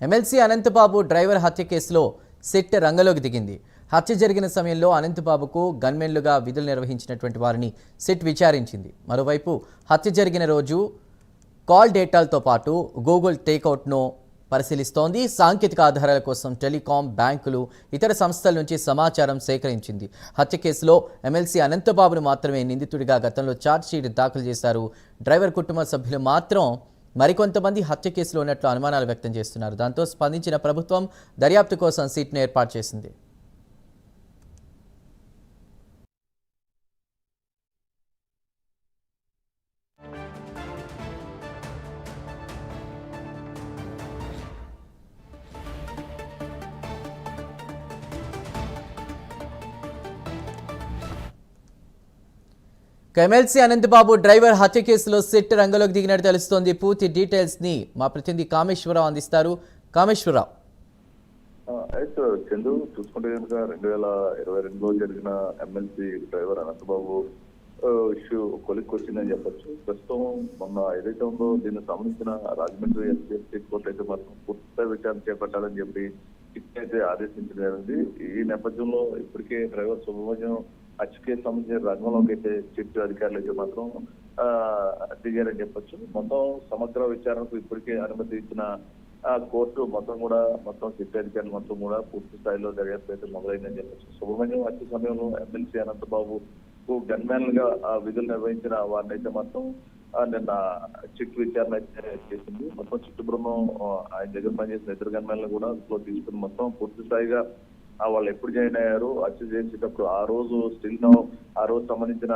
MLC Anantha Babu driver హత్య కేసులో SIT రంగంలోకి దిగింది. హత్య జరిగిన సమయంలో అనంతబాబుకు గన్మెన్లుగా విధులు నిర్వహించినటువంటి వారిని సిట్ విచారించింది. మరోవైపు హత్య జరిగిన రోజు కాల్ డేటాలతో పాటు గూగుల్ టేక్అవుట్ను పరిశీలిస్తోంది. సాంకేతిక ఆధారాల కోసం టెలికాం బ్యాంకులు ఇతర సంస్థల నుంచి సమాచారం సేకరించింది. హత్య కేసులో ఎమ్మెల్సీ అనంతబాబును మాత్రమే నిందితుడిగా గతంలో ఛార్జ్షీట్ దాఖలు చేశారు. డ్రైవర్ కుటుంబ సభ్యులు మాత్రం మరికొంతమంది హత్య కేసులో ఉన్నట్లు అనుమానాలు వ్యక్తం చేస్తున్నారు. దాంతో స్పందించిన ప్రభుత్వం దర్యాప్తు కోసం సీట్ను ఏర్పాటు చేసింది. ఎమ్మెల్సీ అనంతబాబు డ్రైవర్ హత్య కేసులో సిట్ రంగంలోకి దిగినట్టు తెలుస్తోంది. పూర్తి డీటెయిల్స్ని మా ప్రతినిధి కామేశ్వరరావు అందిస్తారు. కామేశ్వరరావు. అయితే చందు చూసుకుంటే కనుక రెండు వేల ఇరవై రెండులో జరిగిన ఎమ్మెల్సీ డ్రైవర్ అనంతబాబు ఇష్యూ కొలిక్కి వచ్చిందని చెప్పొచ్చు. ప్రస్తుతం మొన్న ఏదైతే ఉందో దీనికి సంబంధించిన రాజమండ్రి ఎస్పీ కోర్టు అయితే మాత్రం పూర్తిస్థాయి విచారణ చేపట్టాలని చెప్పి సిట్ అయితే ఆదేశించడం జరిగింది. ఈ నేపథ్యంలో ఇప్పటికే డ్రైవర్ సుబ్రహ్మణ్యం హత్యకి సంబంధించిన రంగంలోకి అయితే చిట్టు అధికారులు అయితే మాత్రం ఆ, దిగారని చెప్పొచ్చు. మొత్తం సమగ్ర విచారణకు ఇప్పటికే అనుమతి ఇచ్చిన ఆ కోర్టు మొత్తం కూడా మొత్తం చిట్టు అధికారులు మొత్తం కూడా పూర్తి స్థాయిలో దర్యాప్తు అయితే మొదలైందని చెప్పొచ్చు. సుబ్రహ్మణ్యం వచ్చే సమయంలో ఎమ్మెల్సీ అనంతబాబు గన్మ్యాన్గా విధులు నిర్వహించిన వారిని అయితే మొత్తం నిన్న చిట్టు విచారణ అయితే చేసింది. మొత్తం చిట్టు బృందం ఆయన దగ్గర పనిచేసిన ఇద్దరు గన్మ్యాన్లు కూడా అందులో తీసుకుని మొత్తం పూర్తి స్థాయిగా వాళ్ళు ఎప్పుడు జాయిన్ అయ్యారు హత్య చేసేటప్పుడు ఆ రోజు స్టిల్ నో ఆ రోజు సంబంధించిన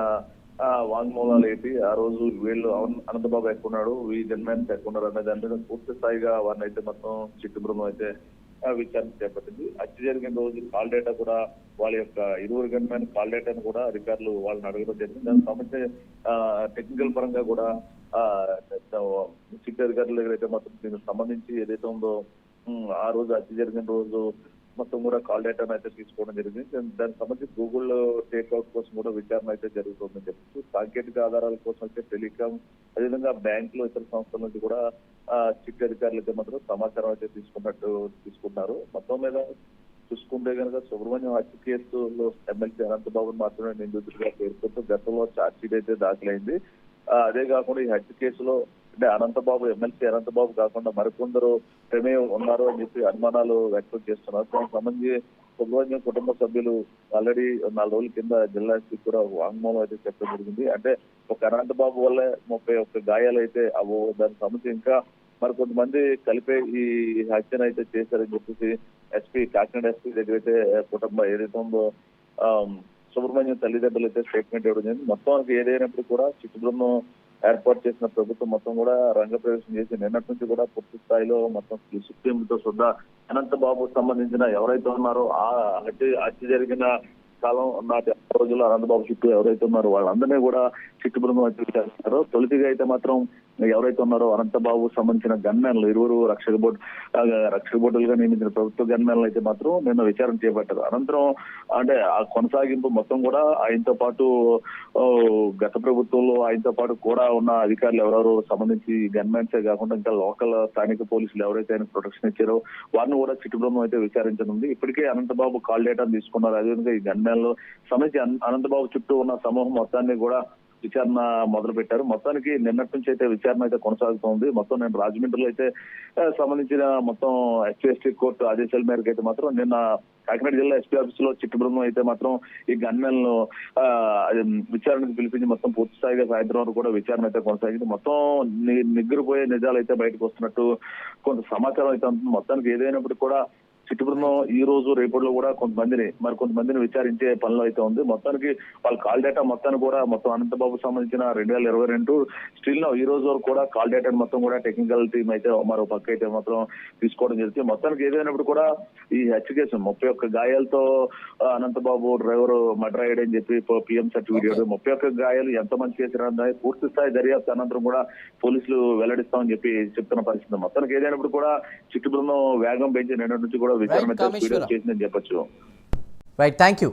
వాంగ్మూలాలు ఏంటి ఆ రోజు వీళ్ళు అనంతబాబు ఎక్కున్నాడు వీ జన్మన్ ఎక్కున్నారు అనే దాని మీద పూర్తి స్థాయిగా వారిని అయితే మొత్తం చిట్టు బృందం అయితే విచారణ చేపట్టింది. హత్య జరిగిన రోజు కాల్ డేటా కూడా వాళ్ళ యొక్క ఇరువురు గన్మెన్ కాల్ డేటాను కూడా అధికారులు వాళ్ళని అడగడం జరిగింది. దానికి సంబంధించి టెక్నికల్ పరంగా కూడా సిట్ అధికారుల దగ్గర అయితే మొత్తం దీనికి సంబంధించి ఏదైతే ఉందో ఆ రోజు హత్య జరిగిన రోజు మొత్తం కూడా కాల్ డేటాను అయితే తీసుకోవడం జరిగింది. దానికి సంబంధించి గూగుల్ టేక్అవుట్ కోసం కూడా విచారణ అయితే జరుగుతుందని చెప్పచ్చు. సాంకేతిక ఆధారాల కోసం అయితే టెలికాం అదేవిధంగా బ్యాంకులు ఇతర సంస్థల నుంచి కూడా చిట్ అధికారులు మాత్రం సమాచారం అయితే తీసుకున్నట్టు తీసుకున్నారు. మొత్తం మీద చూసుకుంటే కనుక సుబ్రహ్మణ్యం హత్య కేసులో ఎమ్మెల్సీ అనంతబాబును మాత్రమే నిందితుడిగా పేర్కొంటూ గతంలో ఛార్జ్షీట్ అయితే దాఖలైంది. అదే కాకుండా ఈ హత్య కేసులో అంటే అనంతబాబు ఎమ్మెల్సీ అనంతబాబు కాకుండా మరికొందరు ప్రమేయం ఉన్నారు అని చెప్పి అనుమానాలు వ్యక్తం చేస్తున్నారు. దానికి సంబంధించి సుబ్రహ్మణ్యం కుటుంబ సభ్యులు ఆల్రెడీ నాలుగు రోజుల కింద జిల్లా ఎస్పీ కూడా వాంగ్మూలం అయితే చెప్పడం జరిగింది. అంటే ఒక అనంతబాబు వల్లే ముప్పై ఒక్క గాయాలు అయితే అవ్వ దానికి సంబంధించి ఇంకా మరి కొంతమంది కలిపే ఈ హత్యను అయితే చేశారని చెప్పేసి ఎస్పీ కాకినాడ ఎస్పీ దగ్గర అయితే కుటుంబ ఏదైతే ఉందో సుబ్రహ్మణ్యం తల్లిదండ్రులు అయితే స్టేట్మెంట్ ఇవ్వడం జరిగింది. మొత్తానికి ఏదైనప్పుడు కూడా చిట్టు బృందం ఏర్పాటు చేసిన ప్రభుత్వం మొత్తం కూడా రంగప్రవేశం చేసి నిన్నటి నుంచి కూడా పూర్తి స్థాయిలో మొత్తం సుప్రీంతో సుద్ధా అనంతబాబు సంబంధించిన ఎవరైతే ఉన్నారో ఆ హత్య హత్య జరిగిన కాలం నాటి రోజుల్లో అనంతబాబు చుట్టూ ఎవరైతే ఉన్నారో వాళ్ళందరినీ కూడా చిట్టు బృందం అయితే విచారిస్తారు అయితే మాత్రం ఎవరైతే ఉన్నారో అనంతబాబు సంబంధించిన గన్మెన్లు ఇరువురు రక్షక బోర్డు రక్షక బోర్డులుగా నియమించిన ప్రభుత్వ గన్మెన్లు అయితే మాత్రం నిన్న విచారణ చేపట్టారు. అనంతరం అంటే ఆ కొనసాగింపు మొత్తం కూడా ఆయనతో పాటు గత ప్రభుత్వంలో ఆయనతో పాటు కూడా ఉన్న అధికారులు ఎవరెవరు సంబంధించి గన్మెన్సే కాకుండా ఇంకా లోకల్ స్థానిక పోలీసులు ఎవరైతే ఆయన ప్రొటెక్షన్ ఇచ్చారో వారిని కూడా చిట్టు బృందం అయితే విచారించనుంది. ఇప్పటికే అనంతబాబు కాల్ డేటాను తీసుకున్నారు. అదేవిధంగా ఈ గన్మెన్లు సంబంధించి అనంతబాబు చుట్టూ ఉన్న సమూహం మొత్తాన్ని కూడా విచారణ మొదలు పెట్టారు మొత్తానికి నిన్నటి నుంచి అయితే విచారణ అయితే కొనసాగుతోంది. మొత్తం నేను రాజమండ్రిలో అయితే సంబంధించిన మొత్తం ఎస్పీ కోర్టు ఆదేశాల మేరకు అయితే మాత్రం నిన్న కాకినాడ జిల్లా ఎస్పీ ఆఫీస్లో చిట్టు బృందం అయితే మాత్రం ఈ గన్మెన్ను విచారణకు పిలిపించి మొత్తం పూర్తి స్థాయిగా సాయంత్రం వరకు కూడా విచారణ అయితే కొనసాగింది. మొత్తం నిగ్గురిపోయే నిజాలు అయితే బయటకు వస్తున్నట్టు కొంత సమాచారం అయితే ఉంటుంది. మొత్తానికి ఏదైనప్పటికీ కూడా చిట్టు బృందం ఈ రోజు రేపటిలో కూడా కొంతమందిని మరి కొంతమందిని విచారించే పనిలో అయితే ఉంది. మొత్తానికి వాళ్ళ కాల్ డేటా మొత్తాన్ని కూడా మొత్తం అనంతబాబు సంబంధించిన రెండు వేల ఇరవై రెండు స్టిల్లో ఈ రోజు వరకు కూడా కాల్ డేటా మొత్తం కూడా టెక్నికల్ టీమ్ అయితే మరో పక్క అయితే మాత్రం తీసుకోవడం జరుగుతుంది మొత్తానికి ఏదైనప్పుడు కూడా ఈ హత్య కేసు ముప్పై ఒక్క గాయాలతో అనంతబాబు డ్రైవర్ మర్డర్ అయ్యాడని చెప్పి పిఎం సర్టిఫికేట్ ముప్పై ఒక్క గాయాలు ఎంత మంది చేసినా పూర్తి స్థాయి దర్యాప్తు అనంతరం కూడా పోలీసులు వెల్లడిస్తామని చెప్పి చెప్తున్న పరిస్థితి. మొత్తానికి ఏదైనప్పుడు కూడా చిట్టు బృందం వేగం పెంచి నిన్నటి నుంచి కూడా విచారణ చేసిందని చెప్పొచ్చు. Right thank you